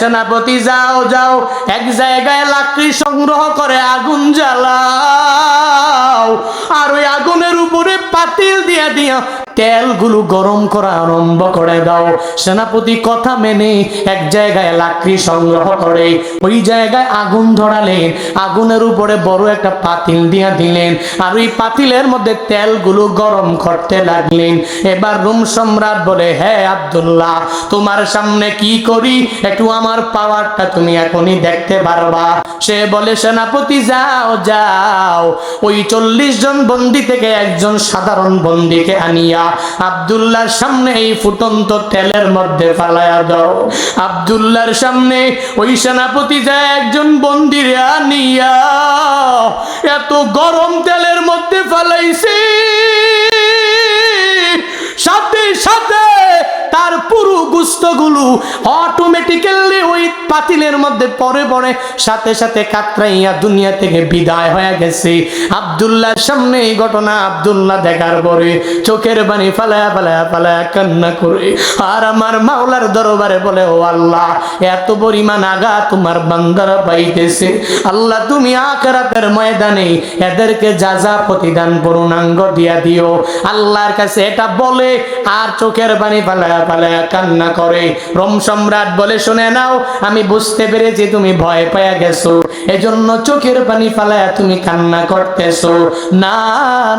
সেনাপতি যাও যাও, এক জায়গায় লাকড়ি সংগ্রহ করে আগুন জ্বালাও। আর ওই আগুনের উপরে পাতিল দিয়া দিয়া তেলগুলো গরম করা আরম্ভ করে দাও। সেনাপতি কথা মেনে এক জায়গায় লাকড়ি সংগ্রহ করে, ওই জায়গায় আগুন ধরালেন। আগুনের উপরে বড় একটা পাতিল দিয়া দিলেন আর ওই পাতিলের মধ্যে তেলগুলো গরম করতে লাগলেন। এবার রুম সম্রাট বলে হ্যাঁ আব্দুল্লাহ, তোমার সামনে কি করি? একটু আমার পাওয়ারটা তুমি এখনই দেখতে পারবা। সে বলে, সেনাপতি, যাও যাও। ওই চল্লিশ জন বন্দি থেকে একজন সাধারণ বন্দিকে আনিয়া আব্দুল্লাহর সামনে এই ফুটন্ত তেলের মধ্যে ফালায়া দাও। আবদুল্লার সামনে ওই সেনাপতি যায় একজন বন্দিরে আনিয়া এত গরম তেলের মধ্যে ফালাইছে। সাথে সাথে তার পুরো গুস্তগুলো অটোমেটিক্যালি ওই পাতিলের মধ্যে পরে পরে সাথে সাথে কাতরাইয়া দুনিয়া থেকে বিদায় হয়ে গেছে। আব্দুল্লাহর সামনে এই ঘটনা আব্দুল্লাহ দেখার পরে চোখের বাণী ফালায়া ফালায়া ফালায়া কান্না করে। আর আমার মাওলার দরবারে বলে, ও আল্লাহ, এত পরিমাণ আগা তোমার বান্দারা পাইতেছে। আল্লাহ, তুমি আখরাতের ময়দানে এদেরকে যা যা প্রতিদান পূর্ণাঙ্গ দিয়া দিও। আল্লাহর কাছে এটা বলে, আর চোখের পানি ফালায়া ফালায়া কান্না করে। রোম সম্রাট বলে, শুনে নাও, আমি বুঝতে পেরেছি তুমি ভয় পেয়ে গেছো। এজন্য চোখের পানি তুমি কান্না না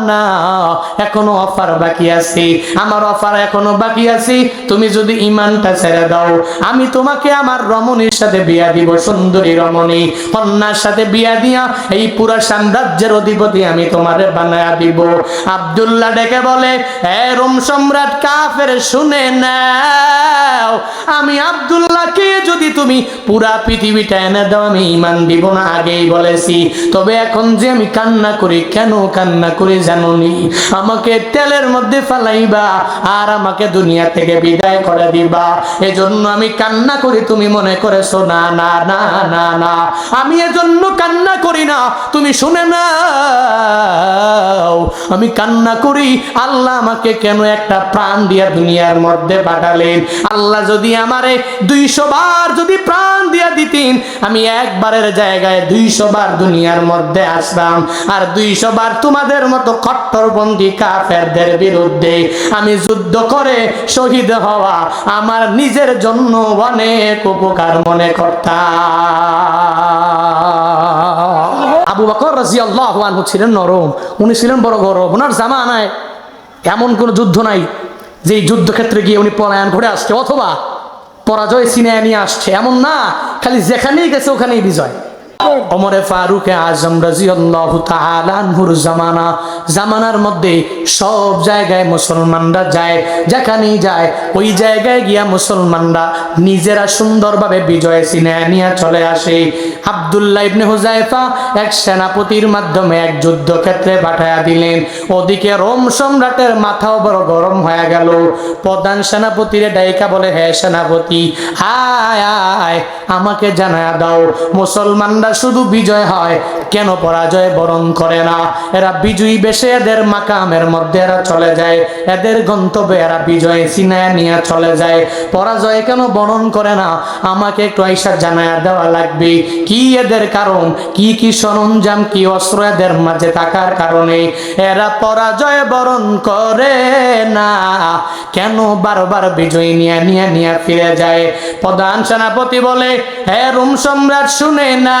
না, এখনও অফার বাকি আছে। আমার অফার এখনও বাকি আছে। তুমি যদি ইমানটা ছেড়ে দাও, আমি তোমাকে আমার রমণীর সাথে বিয়া দিব, সুন্দরী রমণী। কন্যার সাথে বিয়া দিয়া এই পুরো সাম্রাজ্যের অধিপতি আমি তোমারে বানায়া দিব। আব্দুল্লাহ ডেকে বলে, এ রোম সম্রাট কাফের, শুনে নাও আমি আব্দুল্লাহকে যদি তুমি পুরা পৃথিবীটা এনে দাও, আমি ইমান দিব না, আগেই বলেছি। তবে এখন যে আমি কান্না করি, কেন কান্না করি জানুনি আমাকে তেলের মধ্যে ফালাইবা আর আমাকে দুনিয়া থেকে বিদায় করে দিবা। এজন্য আমি কান্না করি, তুমি মনে করেছ, না না না না না। আমি এজন্য কান্না করি না, তুমি শুনে নাও। আমি কান্না করি, আল্লাহ আমাকে কেন একটা প্রাণ দিয়া দুনিয়ার মধ্যে পাঠালেন। আল্লাহ যদি আমারে দুইশো বার যদি প্রাণ দিয়া দিতেন, আমি একবারের জায়গায় দুইশো বার দুনিয়ার মধ্যে আসতাম। আর দুইশো বার তোমাদের মতো কট্টরবন্দি কাফেরদের বিরুদ্ধে আমি যুদ্ধ করে শহীদ হওয়া আমার নিজের জন্য অনেক উপকার মনে করতাম। আবু বকর রাজিয়াল্লাহু আনহু ছিলেন নরম, উনি ছিলেন বড় গরম ওনার জামানায় এমন কোনো যুদ্ধ নাই। যে যুদ্ধক্ষেত্রে গিয়ে উনি পলায়ন ঘুরে আসছে, অথবা পরাজয় সিনে নিয়ে আসছে, এমন না, খালি যেখানেই গেছে ওখানেই বিজয়। ওমরে ফারুক আজম রাজিয়াল্লাহু তাআলা আনহুর জামানা, জামানার মধ্যে সব জায়গায় মুসলমানরা যায় যেখানেই যায়, ওই জায়গায় গিয়া মুসলমানরা নিজেরা সুন্দরভাবে বিজয় সিনে নিয়ে চলে আসে। আব্দুল্লাহ ইবনে হুজাইফা এক সেনাপতির মাধ্যমে এক যুদ্ধক্ষেত্রে পাঠায়া দিলেন। ওদিকে রোম সম্রাটের মাথাও বড় গরম হয়ে গেল। প্রধান সেনাপতিরে ডাইকা বলে, হে সেনাপতি আয়, আমাকে জানায়া দাও, মুসলমানরা শুধু বিজয় হয়, কেন পরাজয় বরণ করে না? এরা বিজয়ী বেশে এদের মাকামের মধ্যে এরা চলে যায়। এদের গন্তব্যে এরা বিজয় সিনায় নিয়ে চলে যায়। পরাজয় কেন বরণ করে না? আমাকে একটু আইসা জানায়া দেওয়া লাগবে। কি এদের কারণ? কি কি সরঞ্জাম, কি অস্ত্র এদের মাঝে থাকার কারণে? এরা পরাজয় বরণ করে না। কেন বারবার বিজয় নিয়ে নিয়ে নিয়ে ফিরে যায়? প্রধান সেনাপতি বলে, হে রুম সম্রাট, শুনে না।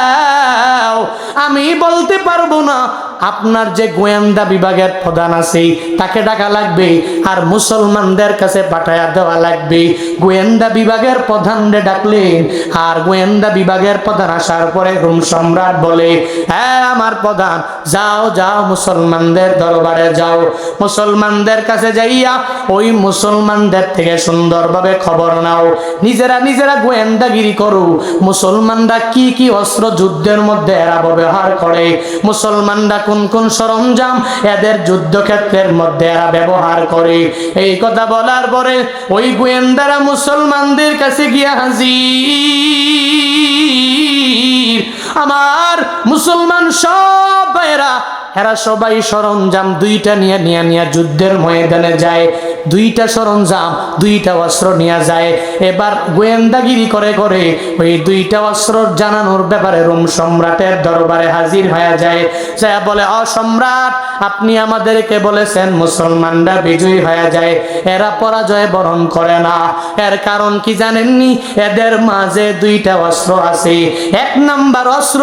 আমি বলতে পারব না। আপনার যে গোয়েন্দা বিভাগের প্রধান আছে তাকে ডাকা লাগবে আর মুসলমানদের কাছে পাঠায়া দেওয়া লাগবে। গোয়েন্দা বিভাগের প্রধানরে ডাকলেন আর গোয়েন্দা বিভাগের প্রধান আসার পরে রুম সম্রাট বলে হ্যাঁ আমার প্রধান, যাও যাও, মুসলমানদের দরবারে যাও। মুসলমানদের কাছে যাইয়া ওই মুসলমানদের থেকে সুন্দরভাবে খবর নাও। নিজেরা নিজেরা গোয়েন্দাগিরি করো। মুসলমানরা কি কি অস্ত্র যুদ্ধের মধ্যে এরা ব্যবহার করে, মুসলমানরা কোন কোন সরঞ্জাম এদের যুদ্ধক্ষেত্রের মধ্যে এরা ব্যবহার করে। এই কথা বলার পরে ওই গোয়েন্দারা মুসলমানদের কাছে গিয়া হাজির। আমার মুসলমান সব এরা এরা সবাই সরঞ্জাম দুইটা নিয়ে নিয়ে নিয়ে যুদ্ধের ময়দানে যায়। দুইটা সরঞ্জাম, দুইটা অস্ত্র নিয়ে যায়। এবার গোয়েন্দাগিরি করে করে ওই দুইটা অস্ত্র জানানোর ব্যাপারে রোম সম্রাটের দরবারে হাজির হয়ে যায়। যা বলে অসম্রাট আপনি আমাদেরকে বলেছেন মুসলমানরা বিজয়ী হয়ে যায়। এরা পরাজয় বরণ করে না। এর কারণ কি জানেননি? এদের মাঝে দুইটা অস্ত্র আছে। এক নাম্বার অস্ত্র,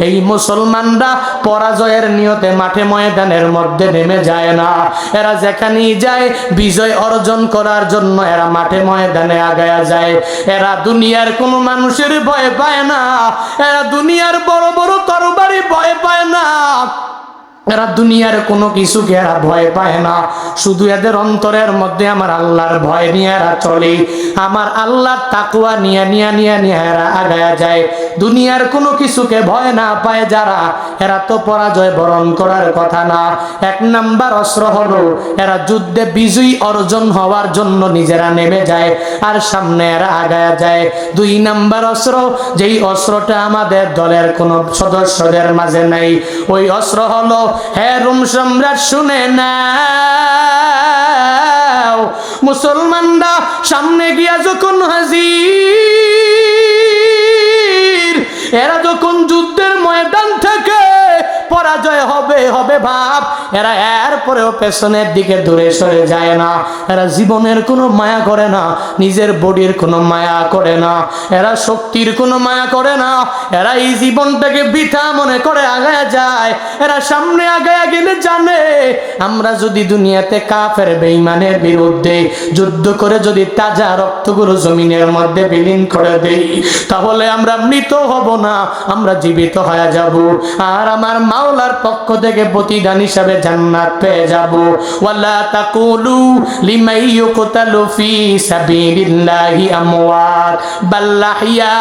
এই মুসলমানরা পরাজয়ের নিয়তে মাঠে ময়দানের মধ্যে নেমে যায় না। এরা যেখানেই যায়, বিজয় অর্জন করার জন্য এরা মাঠে ময়দানে আগায়া যায়। এরা দুনিয়ার কোনো মানুষের ভয় পায় না, এরা দুনিয়ার বড় বড় তরবারি ভয় পায় না। এরা দুনিয়ার কোনো কিছুকে এরা ভয় পায় না। শুধু এদের অন্তরের মধ্যে আমার আল্লাহর ভয় নিয়ে এরা চলে। আমার আল্লাহর তাকুয়া নিয়ে নিয়ে নিয়ে নিয়ে এরা আগায়া যায়। দুনিয়ার কোনো কিছুকে ভয় না পায় যারা। এরা তো পরাজয় বরণ করার কথা না। এক নাম্বার অস্ত্র হলো, এরা যুদ্ধে বিজয়ী অর্জন হওয়ার জন্য নিজেরা নেমে যায় আর সামনে এরা আগায়া যায়। দুই নাম্বার অস্ত্র, যেই অস্ত্রটা আমাদের দলের কোনো সদস্যদের মাঝে নাই। ওই অস্ত্র হলো হে রুম সম্রাট শুনে না মুসলমানরা সামনে গিয়া যখন হাজির এরা যখন যুদ্ধের ময়দান পরাজয় হবে হবে ভাব। এরা এরপরেও পেছনের দিকে দূরে সরে যায় না। এরা জীবনের কোনো মায়া করে না, নিজের বডির কোনো মায়া করে না। এরা শক্তির কোনো মায়া করে না, এরা এই জীবনটাকে বৃথা মনে করে আগায় যায়। এরা সামনে আগায় গেলে জানে, আমরা যদি দুনিয়াতে কাফের, বেঈমানের বিরুদ্ধে যুদ্ধ করে যদি তাজা রক্তগুলো জমিনের মধ্যে বিলীন করে দেই, তাহলে আমরা মৃত হব না, আমরা জীবিত হয়ে যাব। আর আমার মাওলার পক্ষ থেকে প্রতিদান হিসাবে জান্নাত পেয়ে যাব। ওয়ালা তাকুলু লিমাই ইউকতালু ফি সাবিলিল্লাহি আমওয়াত। বাল্লাহিয়া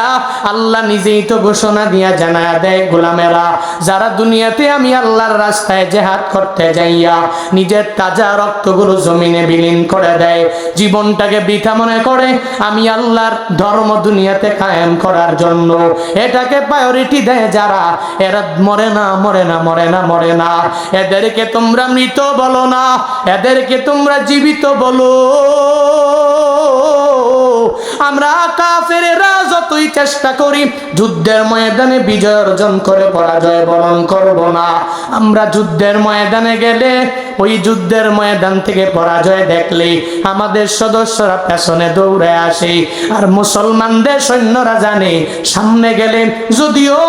আল্লাহ নিজেই তো ঘোষণা দিয়া জানায়া দেয় গোলামেরা, যারা দুনিয়াতে আমি আল্লাহর রাস্তায় জেহাদ করতে যাইয়া নিজের তাজা রক্তগুলো জমিনে বিলীন করে দেয়, জীবনটাকে বৃথা মনে করে আমি আল্লাহর ধর্ম দুনিয়াতে কায়েম করার জন্য। এটাকে প্রায়োরিটি দেয় যারা, এরা মরে না মরে না মরে না মরে না। এদেরকে তোমরা মৃত বলো না, এদেরকে তোমরা জীবিত বলো। আমরা কাফেরেরা যতই চেষ্টা করি, যুদ্ধের ময়দানে বিজয় অর্জন করে পরাজয় বরণ করব না। আমরা যুদ্ধের ময়দানে গেলে, ওই যুদ্ধের ময়দান থেকে পরাজয় দেখলে আমাদের সদস্যরা পেছনে দৌড়ে আসে। আর মুসলমানদের সৈন্যরা জানে, সামনে গেলে যদিও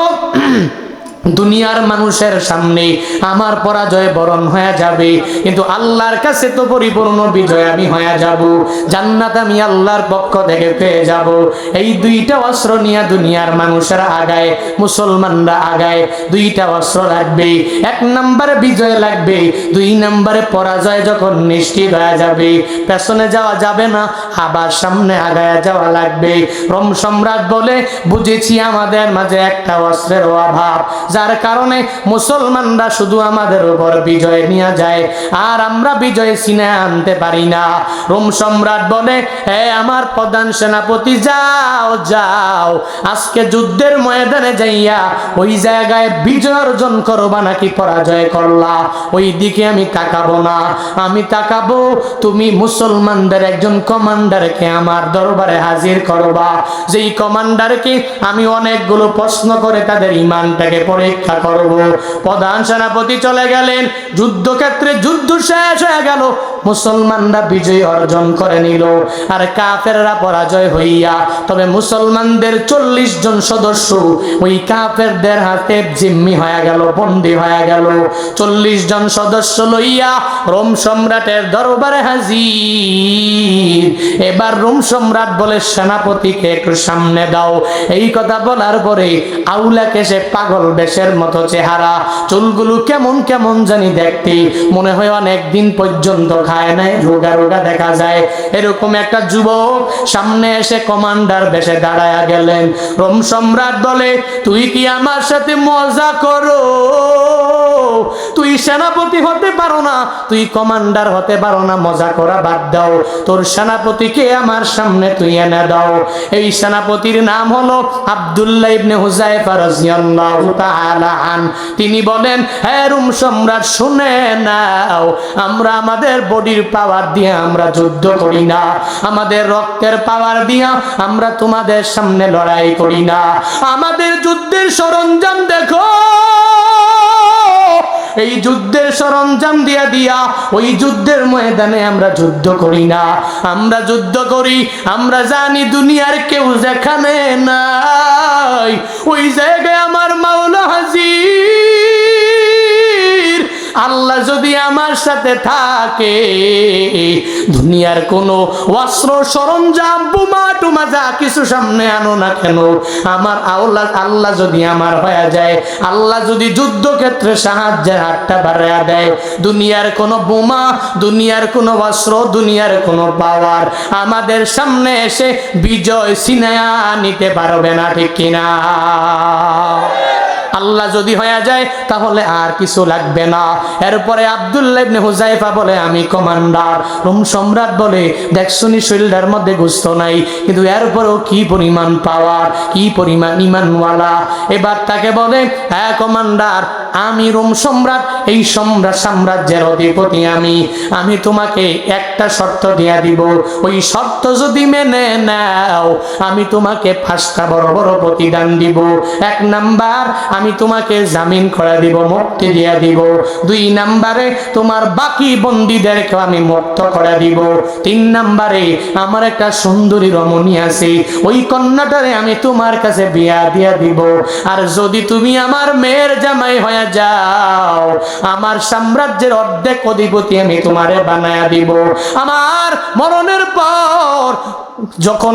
দুনিয়ার মানুষের সামনে আমার পরাজয় বরণ হয়ে যাবে। কিন্তু আল্লাহর কাছে তো পরিপূর্ণ বিজয় আমি হয়ে যাব। জান্নাত আমি আল্লাহর পক্ষ থেকে পেয়ে যাব। এই দুইটা অস্ত্র নিয়ে দুনিয়ার মানুষেরা আগায়, মুসলমানরা আগায়। দুইটা অস্ত্র লাগবে, এক নম্বরে বিজয় লাগবে, দুই নম্বরে পরাজয় যখন নিশ্চিত হয়ে যাবে। পেছনে যাওয়া যাবে না আবার সামনে আগায় যাওয়া লাগবে। রোম সম্রাট বলে, বুঝেছি আমাদের মাঝে একটা অস্ত্রের অভাব। যার কারণে মুসলমানরা শুধু আমাদের উপর বিজয় নিয়ে যায়, আর আমরা বিজয় চিনে আনতে পারি না। রোম সম্রাট বলে, হে আমার প্রধান সেনাপতি, যাও যাও, আজকে যুদ্ধের ময়দানে যাইয়া ওই জায়গায় বিজয় অর্জন করবা নাকি পরাজয় করলা। ওই দিকে আমি তাকাবো না, আমি তাকাবো, তুমি মুসলমানদের একজন কমান্ডারকে আমার দরবারে হাজির করবা। যেই কমান্ডারকে আমি অনেকগুলো প্রশ্ন করে তাদের ইমানটাকে পরীক্ষা করব। প্রধান সেনাপতি চলে গেলেন। যুদ্ধক্ষেত্রে যুদ্ধ শেষ হয়ে গেল। মুসলমানরা বিজয় অর্জন করে নিল। আর কাফেররা পরাজয় হইয়া, তবে মুসলমানদের চল্লিশ জন সদস্য, ওই কাফেরদের হাতে জিম্মি হয়ে গেল, বন্দী হয়ে গেল। চল্লিশ জন সদস্য লইয়া রোম সম্রাটের দরবারে হাজির। এবার রোম সম্রাট বলে, সেনাপতিকে একটু সামনে দাও। এই কথা বলার পরে আউলাকে সে পাগল বেশের মতো চেহারা, চুলগুলো কেমন কেমন জানি দেখতে, মনে হয় অনেক দিন পর্যন্ত খায় নাই, রোগা রোগা দেখা যায়। এরকম একটা যুবক সামনে এসে কমান্ডার বেশে দাঁড়ায়া গেলেন। রোম সম্রাট বলে, তুই কি আমার সাথে মজা করো? তুই সেনাপতি হতে পারো না, তুই কমান্ডার হতে পারো না, মজা করা বাদ দাও। তোর সেনাপতিকে আমার সামনে তুই এনে দাও। এই সেনাপতির নাম হলো আব্দুল্লাহ ইবনে হুজাইফা রাদিয়াল্লাহু তাআলা আন। তিনি বলেন হ্যাঁ রুম সম্রাট, শুনে নাও, আমরা আমাদের বডির পাওয়ার দিয়ে আমরা যুদ্ধ করি না। আমাদের রক্তের পাওয়ার দিয়া আমরা তোমাদের সামনে লড়াই করি না। আমাদের যুদ্ধের সরঞ্জাম দেখো এই যুদ্ধের সরঞ্জাম দিয়া দিয়া ওই যুদ্ধের ময়দানে আমরা যুদ্ধ করি না। আমরা যুদ্ধ করি, আমরা জানি দুনিয়ার কেউ যেখানে নাই। ওই জায়গায় আমার মাওলা হাজির আল্লাহ যদি আমার সাথে থাকে, দুনিয়ার কোনো অস্ত্র, সরঞ্জাম, বোমা, টুমা, যা কিছু সামনে আনো না কেন, আমার আল্লাহ আল্লাহ যদি আমার হয়ে যায়, আল্লাহ যদি যুদ্ধক্ষেত্রে সাহায্যের হাতটা বাড়াইয়া দেয়, দুনিয়ার কোনো বোমা, দুনিয়ার কোনো অস্ত্র, দুনিয়ার কোনো পাওয়ার আমাদের সামনে এসে বিজয় সিনেয়া নিতে পারবে না, ঠিক কিনা? আল্লাহ যদি হয়ে যায়, তাহলে আর কিছু লাগবে না। এরপরে আবদুল্লাহ হুজাইফা বলে, আমি কমান্ডার। রোম সম্রাট বলে দেখশুনি শৈলদার মধ্যে গুস্ত নাই, কিন্তু এরপরেও কি পরিমাণ পাওয়ার কি পরিমাণ ইমানওয়ালা? এবার তাকে বলে হ্যাঁ কমান্ডার। আমি রোম সম্রাট, এই সম্রাট সাম্রাজ্যের অধিপতি আমি। আমি তোমাকে একটা শর্ত দিয়া দিব। ওই শর্ত যদি মেনে নাও, আমি তোমাকে পাঁচটা বড় বড় প্রতিদান দিব। এক নাম্বার, আমি তোমাকে জামিন করে দিব, মুক্তি দিয়া দিব। দুই নাম্বারে, তোমার বাকি বন্দীদেরকে আমি মুক্ত করে দিব। তিন নাম্বারে, আমার একটা সুন্দরী রমণী আছে। ওই কন্যাটারে আমি তোমার কাছে বিয়া দিয়া দিব। আর যদি তুমি আমার মেয়ের জামাই হয়ে যাও। আমার সাম্রাজ্যের অর্ধেক অধিপতি আমি তোমারে বানায়া দিব। আমার মরণের পর যখন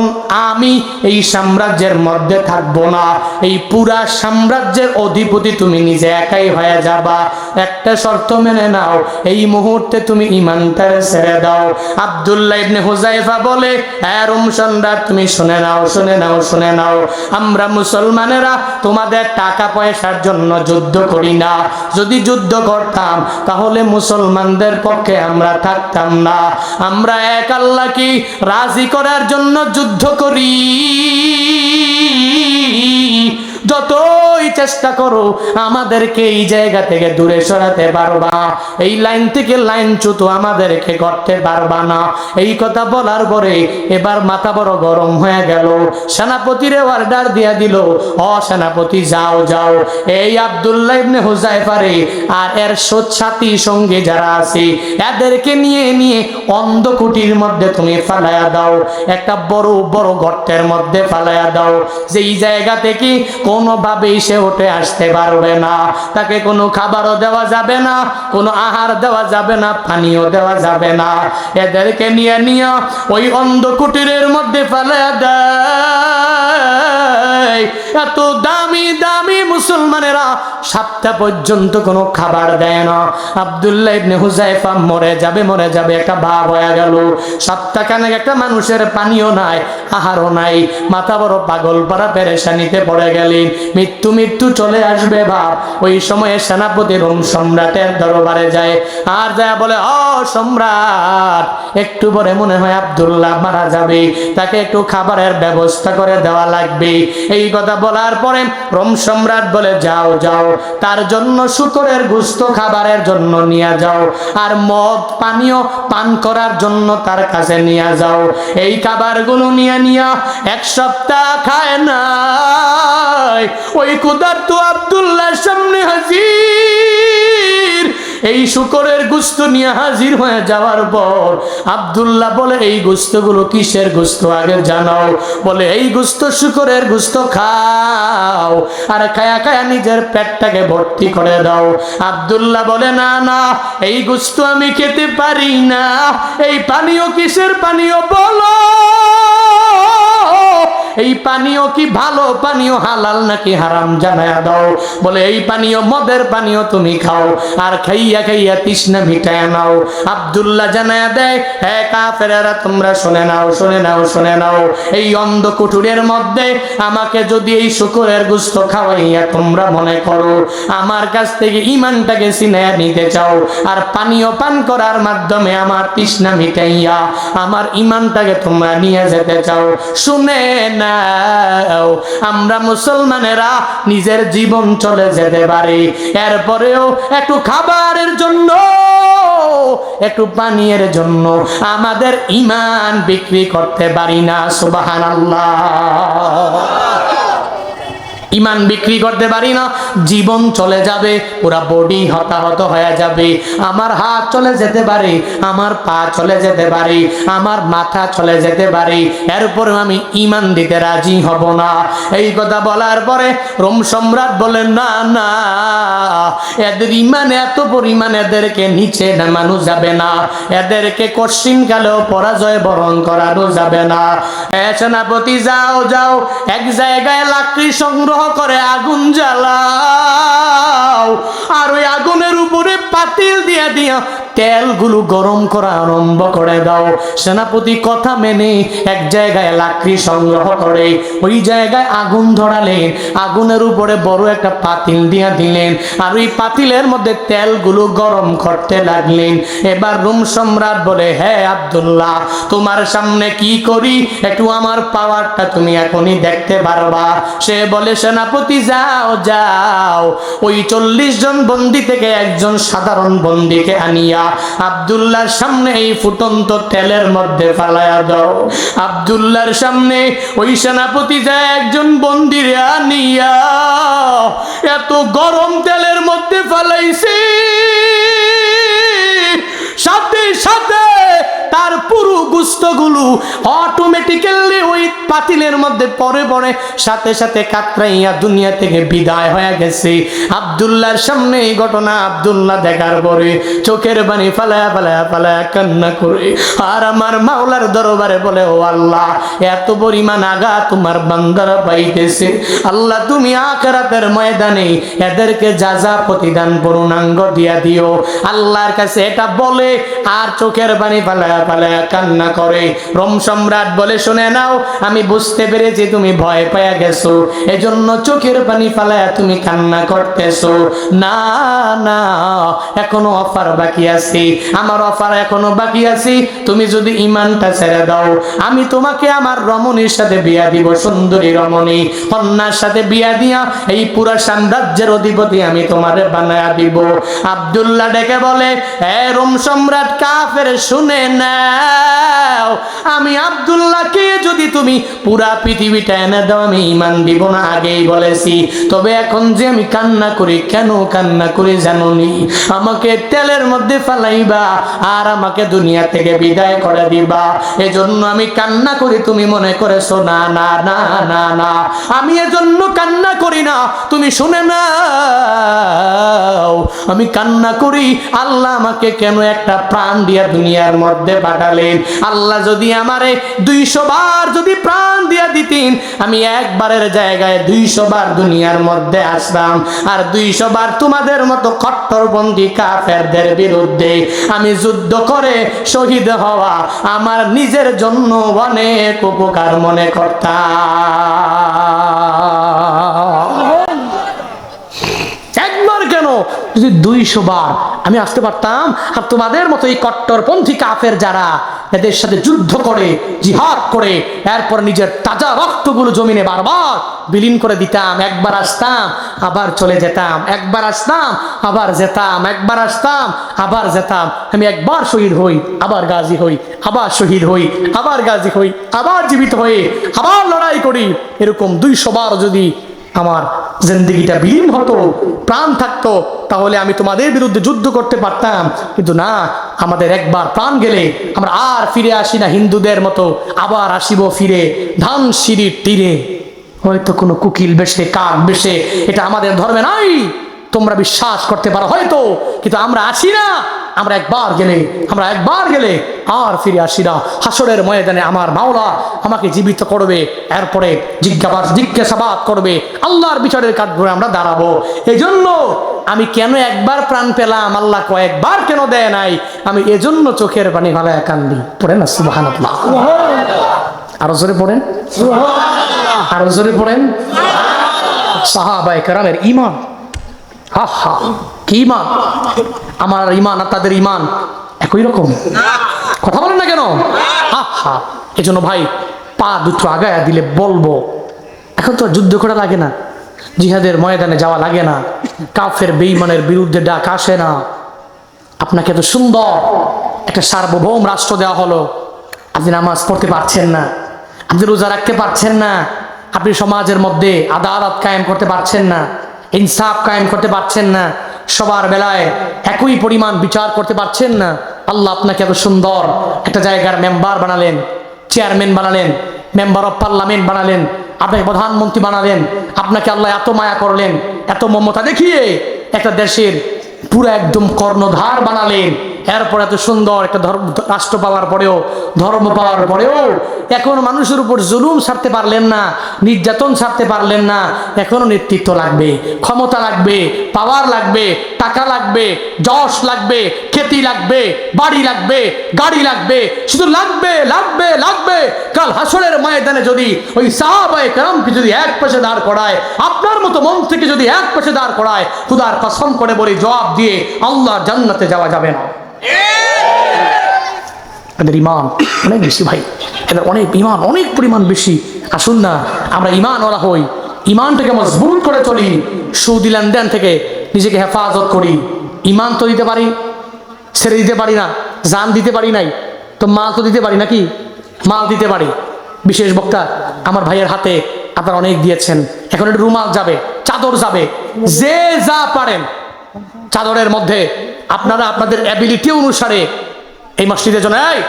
আমি এই সাম্রাজ্যের মধ্যে থাকব না, এই পুরা সাম্রাজ্যের অধিপতি তুমি নিজে একাই হয়ে যাবা। একটা শর্ত মেনে নাও, এই মুহূর্তে তুমি ইমানটারে ছেড়ে দাও। আব্দুল্লাহ ইবনে হুজাইফা বলে হ্যাঁ রুম সম্রাট, তুমি শুনে নাও শুনে নাও শুনে নাও। আমরা মুসলমানেরা তোমাদের টাকা পয়সার জন্য যুদ্ধ করি না। যদি যুদ্ধ করতাম, তাহলে মুসলমানদের পক্ষে আমরা থাকতাম না। আমরা এক আল্লাহকে রাজি করার জন্য যুদ্ধ করি। যতই চেষ্টা করো, আমাদেরকে এই জায়গা থেকে দূরে সরাতে পারবা। এই লাইন থেকে লাইন চুতো আমাদেরকে করতে পারবা না। এই কথা বলার পরে এবার মাথা বড় গরম হয়ে গেল। সেনাপতিরে অর্ডার দিয়া দিল, অ সেনাপতি, যাও যাও। এই আব্দুল্লাহ ইবনে হুজাইফারে আর এর সাথী সঙ্গে যারা আছে, এদেরকে নিয়ে নিয়ে অন্ধকুটির মধ্যে তুমি ফালায়া দাও। একটা বড় বড় গর্তের মধ্যে ফালায়া দাও। যেই জায়গা থেকে কোনোভাবেই সে উঠে আসতে পারবে না। তাকে কোনো খাবারও দেওয়া যাবে না, কোনো আহার দেওয়া যাবে না পানিও দেওয়া যাবে না। এদেরকে নিয়ে নিয়ে ওই অন্ধ কুটিরের মধ্যে ফেলে দেয়। এত দামি দামি মুসলমানেরা সাতটা পর্যন্ত কোনো খাবার দেয় না। আব্দুল্লাহ ইবনে হুজাইফা মরে যাবে মরে যাবে, একটা ভাব হয়ে গেল। সপ্তাহখানেক একটা মানুষের পানিও নাই, আহারও নাই। মাথা বড় পাগল, পাড়া পেরেশানিতে পড়ে গেলেন। মৃত্যু মৃত্যু চলে আসবে ভাব ওই সময়ে সেনাপতি রোম সম্রাটের দরবারে যায়। আর যায় বলে অ সম্রাট, একটু পরে মনে হয় আব্দুল্লাহ মারা যাবে। তাকে একটু খাবারের ব্যবস্থা করে দেওয়া লাগবে। এই কথা বলার পরে রোম সম্রাট বলে, যাও যাও, তার জন্য শুকরের গুস্ত খাবারের জন্য নিয়ে যাও, আর মদ, পানীয় পান করার জন্য তার কাছে নিয়ে যাও। এই খাবারগুলো নিয়ে নিয়ে এক সপ্তাহ খায় না ওই কুদার তো আব্দুল্লাহর সামনে হাজির। এই শুকরের গুস্ত নিয়ে হাজির হয়ে যাওয়ার পর আব্দুল্লাহ বলে, এই গুস্তগুলো কিসের গুস্ত? আগে জানাও। বলে, এই গুস্ত শুকরের গুস্ত খাও আর খায়া খায়া নিজের পেটটাকে ভর্তি করে দাও। আব্দুল্লাহ বলে, না না, এই গুস্ত আমি খেতে পারি না। এই পানীয় কিসের পানীয় বলো? এই পানীয় কি ভালো? পানীয় হালাল নাকি হারাম? জানায়া দাও। বলে, এই পানীয় মদের পানীয় তুমি খাও আর খাইয়া খাইয়া তৃষ্ণা মিটায় নাও। আব্দুল্লাহ জানায়া দেয় হ্যাঁ কাফেরারা, তোমরা শুনে নাও শুনে নাও শুনে নাও। এই অন্ধ কুটুরের মধ্যে আমাকে যদি এই শুকুরের গুস্ত খাওয়াইয়া তোমরা মনে করো, আমার কাছ থেকে ইমানটাকে সিনায়া নিতে চাও আর পানীয় পান করার মাধ্যমে আমার তৃষ্ণা মিটাইয়া আমার ইমানটাকে তোমরা নিয়ে যেতে চাও। শুনে নাও। আমরা মুসলমানেরা নিজের জীবন চলে যেতে পারি। এরপরেও একটু খাবারের জন্য, একটু পানীয়ের জন্য আমাদের ইমান বিক্রি করতে পারি না সুবাহান ইমান বিক্রি করতে পারি না, জীবন চলে যাবে, পুরা বডি হতাহত হয়ে যাবে। আমার হাত চলে যেতে পারে, আমার পা চলে যেতে পারে, আমার মাথা চলে যেতে পারে এরপরেও আমি ইমান দিতে রাজি হব না। এই কথা বলার পরে রোম সম্রাট বলেন, না না, এদের ইমান এত পরিমাণ এদেরকে নিচে নামানো যাবে না। এদেরকে কশ্চিন কালেও পরাজয় বরণ করানো যাবে না। সেনাপতি, যাও যাও, এক জায়গায় লাকড়ি সংগ্রহ করে আগুন জ্বালাও। আর ওই আগুনের উপরে পাতিল দিয়া দিয়া তেলগুলো গরম করা আরম্ভ করে দাও। সেনাপতি কথা মেনে এক জায়গায় লাকড়ি সংগ্রহ করে। ওই জায়গায় আগুন ধরালেন। আগুনের উপরে বড় একটা পাতিল দিয়া দিলেন। আর ওই পাতিলের মধ্যে তেলগুলো গরম করতে লাগলেন। এবার রুম সম্রাট বলে হ্যাঁ আব্দুল্লাহ, তোমার সামনে কি করি? একটু আমার পাওয়ারটা তুমি এখনই দেখতে পারবা। সে বলে সেনাপতি, যাও যাও। ওই চল্লিশ জন বন্দি থেকে একজন সাধারণ বন্দিকে আনিয়া আব্দুল্লাহর সামনে এই ফুটন্ত তেলের মধ্যে ফালায়া দাও। আব্দুল্লাহর সামনে ওই সেনাপতি যায় একজন বন্দিরে আনিয়া এত গরম তেলের মধ্যে ফালাইছে। সাথে সাথে তার পুরো গুস্তগুলো অটোমেটিক্যালি ওই পাতিলের মধ্যে পরে পরে সাথে সাথে কাতরাইয়া দুনিয়া থেকে বিদায় হয়ে গেছে। আব্দুল্লাহর সামনে এই ঘটনা আব্দুল্লাহ দেখার পরে চোখের বাণী ফালায়া ফালায়া ফালায়া কান্না করে। আর আমার মাওলার দরবারে বলে, ও আল্লাহ, এত পরিমাণ আগা তোমার বান্দারা পাইতেছে। আল্লাহ, তুমি আখেরাতের ময়দানে এদেরকে যা যা প্রতিদান পূর্ণাঙ্গ দিয়া দিও। আল্লাহর কাছে এটা বলে, আর চোখের বাণী পালায়া পালায়া কান্না করে। রোম সম্রাট বলে, শুনে নাও, আমি বুঝতে পেরেছি তুমি ভয় গেছো। এজন্য চোখের পানি তুমি কান্না করতেছো। না না, এখনও অফার বাকি আছে। আমার অফার এখনও বাকি আছে। তুমি যদি ইমানটা ছেড়ে দাও, আমি তোমাকে আমার রমণীর সাথে বিয়া দিব, সুন্দরী রমণী। কন্যার সাথে বিয়া দিয়া এই পুরা সাম্রাজ্যের অধিপতি আমি তোমারে বানায়া দিব। আব্দুল্লাহ ডেকে বলে রোম সম্রাট কাফের, শুনে নাও। আমি আব্দুল্লাহকে যদি তুমি পুরা পৃথিবীটা এনে দাও, আমি ইমান দিব না, আগেই বলেছি। তবে এখন যে আমি কান্না করি, কেন কান্না করি জানুনি? আমাকে তেলের মধ্যে ফালাইবা আর আমাকে দুনিয়া থেকে বিদায় করে দিবা। এজন্য আমি কান্না করি, তুমি মনে করেছ, না না না না না। আমি এজন্য কান্না করি না, তুমি শুনে নাও। আমি কান্না করি, আল্লাহ আমাকে কেন একটা প্রাণ দিয়া দুনিয়ার মধ্যে পাঠালেন। আল্লাহ যদি আমারে দুইশো বার যদি প্রাণ দিয়া দিতেন, আমি একবারের জায়গায় দুইশো বার দুনিয়ার মধ্যে আসতাম। আর দুইশো বার তোমাদের মতো কট্টরবন্দি কাফেরদের বিরুদ্ধে আমি যুদ্ধ করে শহীদ হওয়া আমার নিজের জন্য অনেক উপকার মনে করতাম। একবার কেন? যদি দুইশো বার আমি আসতে পারতাম। আর তোমাদের মতো এই কট্টরপন্থী কাফের যারা এদের সাথে যুদ্ধ করে, জিহাদ করে, এরপর নিজের তাজা রক্তগুলো জমিনে বারবার বিলীন করে দিতাম। একবার আসতাম, আবার চলে যেতাম। একবার আসতাম, আবার যেতাম। একবার আসতাম, আবার যেতাম। আমি একবার শহীদ হই, আবার গাজী হই, আবার শহীদ হই, আবার গাজী হই, আবার জীবিত হয়ে আবার লড়াই করি। এরকম দুইশো বার যদি আমার জিন্দিগিটা বিলীন হতো, প্রাণ থাকতো, তাহলে আমি তোমাদের বিরুদ্ধে যুদ্ধ করতে পারতাম। কিন্তু না, আমাদের একবার প্রাণ গেলে আমরা আর ফিরে আসি না হিন্দুদের মতো, আবার আসিব ফিরে ধান সিঁড়ির তীরে। হয়তো কোনো কুকিল বেশে, কাক বেশে, এটা আমাদের ধর্মে নাই। তোমরা বিশ্বাস করতে পারো। হয়তো কিন্তু আমরা আসি না। আমরা একবার গেলে আমরা একবার গেলে আর ফিরে আসি না। হাসরের ময়দানে আমার মাওলা আমাকে জীবিত করবে এরপরে জিজ্ঞাবাদ জিজ্ঞাসাবাদ করবে। আল্লাহর বিচারের কাঠগড়ে আমরা দাঁড়াবো। এই জন্য আমি কেন একবার প্রাণ পেলাম? আল্লাহ কয়েকবার কেন দেয় নাই? আমি এজন্য চোখের পানি ভালায় কান্দি। পড়েন না সুবাহান আরও জোরে পড়েন। আরও জোরে পড়েন। সাহাবাই কারামের ইমান আহা কি ইমান? আমার ইমান আর তাদের ইমান একই রকম। কথা বলেন না কেন? আহা এই জন্য ভাই, পা দুটো আগায়া দিলে বলব, এখন তো যুদ্ধ করা লাগে না। জিহাদের ময়দানে যাওয়া লাগে না। কাফের বেইমানের বিরুদ্ধে ডাক আসে না। আপনাকে এত সুন্দর একটা সার্বভৌম রাষ্ট্র দেওয়া হলো। আপনি নামাজ পড়তে পারছেন না। আপনি রোজা রাখতে পারছেন না। আপনি সমাজের মধ্যে আদালত কায়েম করতে পারছেন না। ইনসাফ কায়েম করতে পারছেন না। সবার বেলায় একই পরিমাণ বিচার করতে পারছেন না। আল্লাহ আপনাকে এত সুন্দর একটা জায়গার মেম্বার বানালেন, চেয়ারম্যান বানালেন, মেম্বার অফ পার্লামেন্ট বানালেন আপনাকে প্রধানমন্ত্রী বানালেন, আপনাকে আল্লাহ এত মায়া করলেন, এত মমতা দেখিয়ে একটা দেশের পুরো একদম কর্ণধার বানালেন। এরপর এত সুন্দর একটা ধর্ম, রাষ্ট্র পাওয়ার পরেও, ধর্ম পাওয়ার পরেও এখন মানুষের উপর জুলুম ছাড়তে পারলেন না, নির্যাতন ছাড়তে পারলেন না, এখনও নেতৃত্ব লাগবে, ক্ষমতা লাগবে পাওয়ার লাগবে, টাকা লাগবে, যশ লাগবে খ্যাতি লাগবে, বাড়ি লাগবে, গাড়ি লাগবে, শুধু লাগবে লাগবে লাগবে। কাল হাসরের ময়দানে যদি ওই সাহাবায়ে কেরামকে যদি এক পাশে দাঁড় করায়, আপনার মতো মন থেকে যদি এক পাশে দাঁড় করায়, খুদার কসম করে বলে, জবাব দিয়ে আল্লাহ জান্নাতে যাওয়া যাবে না। এদের ইমান অনেক বেশি ভাই। এদের অনেক ইমান অনেক পরিমাণ বেশি। আসুন না, আমরা ইমান ওরা হই ইমানটাকে মজবুত করে চলি। সুদি লেনদেন থেকে নিজেকে হেফাজত করি। ইমান তো দিতে পারি, ছেড়ে দিতে পারি না, জান দিতে পারি নাই, তো মাল তো দিতে পারি নাকি? মাল দিতে পারি। বিশেষ বক্তা, আমার ভাইয়ের হাতে আপনারা অনেক দিয়েছেন। এখন একটু রুমাল যাবে, চাদর যাবে, যে যা পারেন। চাদরের মধ্যে আপনারা আপনাদের অ্যাবিলিটি অনুসারে এই মসজিদের জন্য এই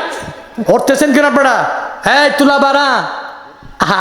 উঠতেছেন কিনা আপনারা? এই তুলা বাড়া আহা।